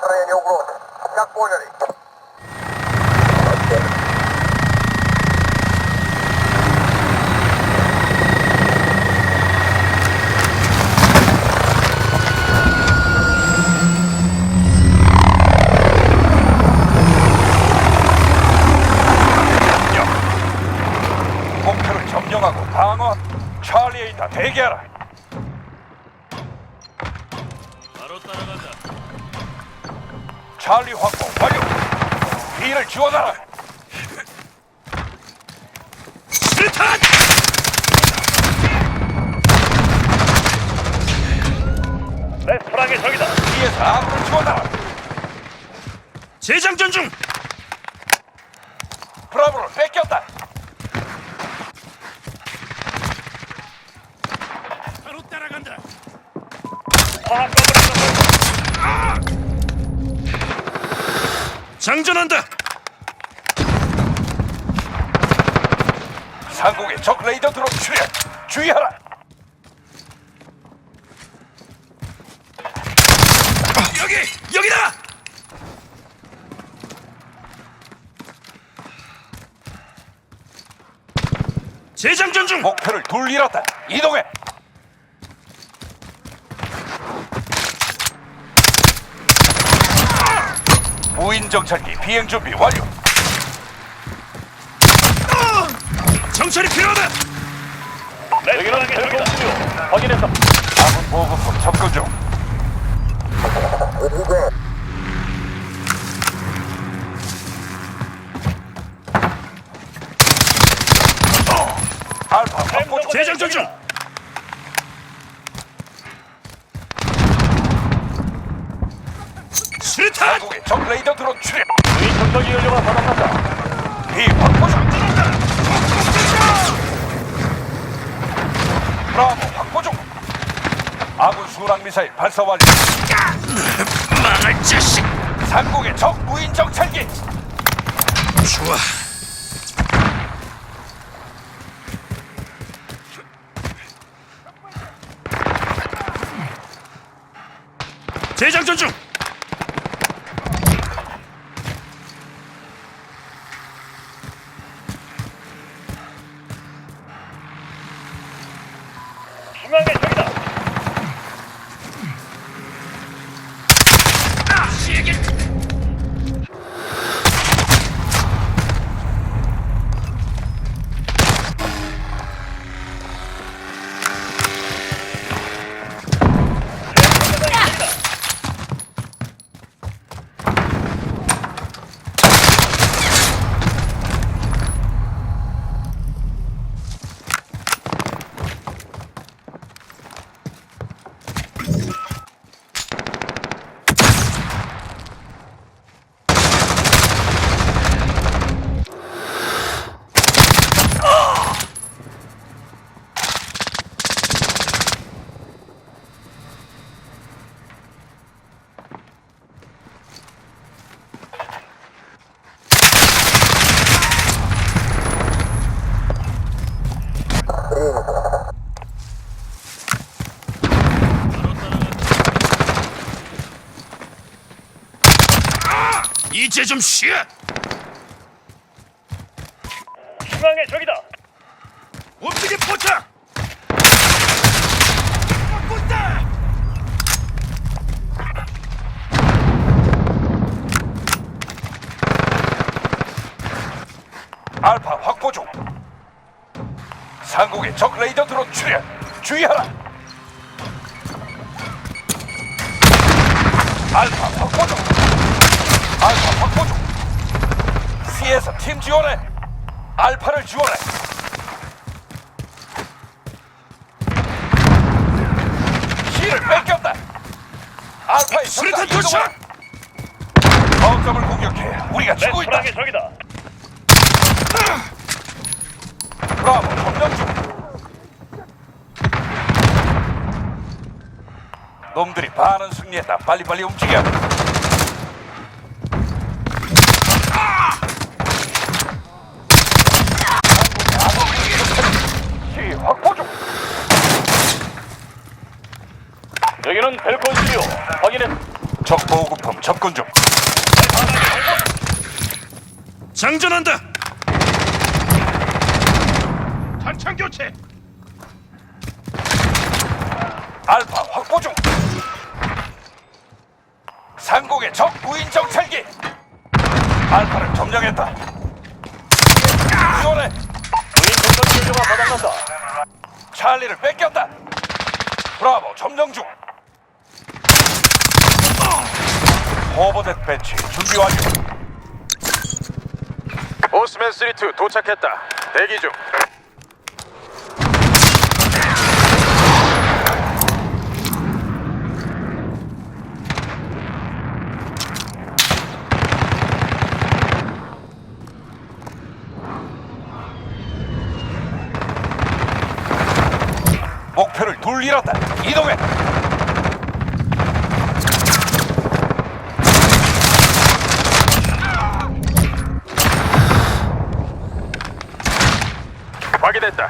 Построение угрозы. Как поняли? 찰리 확보 완료. B를 지원하라. 수류탄! 레스토랑의 적이다. B에서 아군을 지원하라. 재장전 중. 브라보를 뺏겼다. 바로 따라간다. 장전한다. 상공의 적 레이더 드론 출현. 주의하라. 여기 여기다. 재장전 중. 목표를 둘 잃었다. 이동해. 무인 정찰기 비행 준비 완료. 정찰이 필요하다. 여기는 별공 수료. 확인했어. 아군 보급품 접근 중. 어, 알파 확보 중. 재장전 중. 상공의 적 레이더 드론 출현. 이 정찰기 연료가 바닥났다. 비 확보 중. 브라보 확보 중. 아군 순항 미사일 발사 완료. 망할 자식. 상공의 적 무인 정찰기. 좋아. 재장전 중. 중앙의 적이다. 아, 시계. 이제 좀 쉬어. 중앙의 적이다. 움직임 포착. 알파 확보 중. 상공의 적 레이더 드론 출현. 주의하라. 알파 확보 중. 확보 중. C에서 팀 지원해. 알파를 지원해. C를 뺏겼다. 알파의 수류탄. 이동하라. 거점을 공격해. 우리가 지고 있다. 적이다. 브라보 점령 중. 놈들이 반은 승리했다. 빨리빨리 움직여. 시 확보 중. 여기는 벨콘 시리오. 확인했. 적 보급품 접근 중. 장전한다. 탄창 교체. 알파 확보 중. 상공의 적 무인 정찰기. 알파를 점령했다. 지원해. 무인 정찰 연료가 바닥난다. 찰리를 뺏겼다. 브라보 점령 중. 호버댓 배치 준비 완료. 오스맨 3-2 도착했다. 대기 중. 목표를 둘 잃었다. 이동해. 확인했다.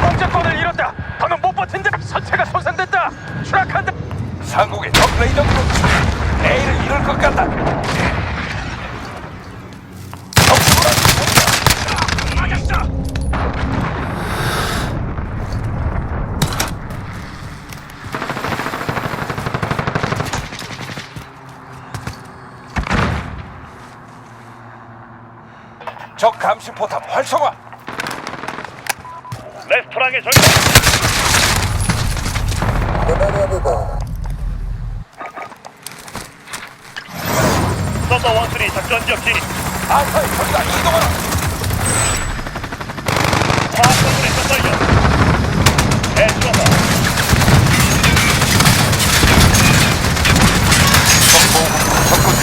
공작권을 잃었다. 더는 못 버틴다. 선체가 손상됐다. 추락한다. 상공의 적 레이더 그룹 A를 잃을 것 같다. 적 불안 맞았어. 적 감시 포탑 활성화. 레스토랑에 적이다. 대단합니다. 썬더 원순이 작전 지역 진입. 알파의 적이다. 이동하라. 화학 건물에 쏜달려. 대수하다. 적 보급품 접근 중.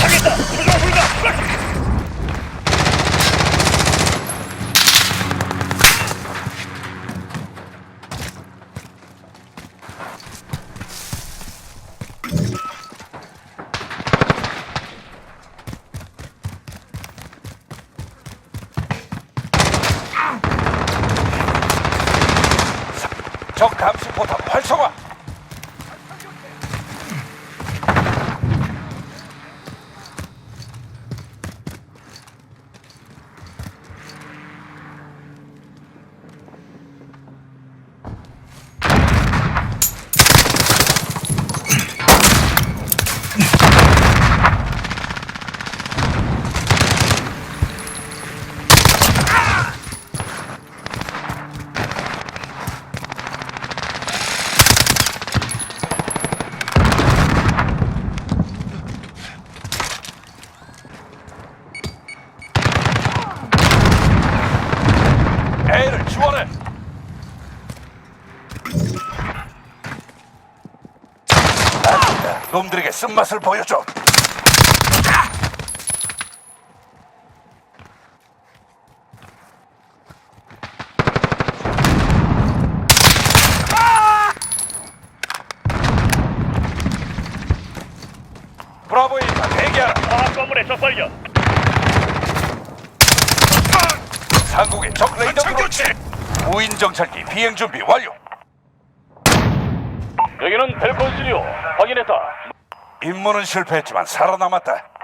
당했다. 수정 불가. 추락. 적 감시 포탑 활성화. A를 지원해. 아, 놈들에게 쓴맛을 보여줘. 브라보 1파 대기하라. 화학 건물에 적 발견. 상공의 적 레이더 교체. 무인 정찰기 비행 준비 완료. 여기는 벨콘 스리오. 확인했다. 임무는 실패했지만 살아남았다.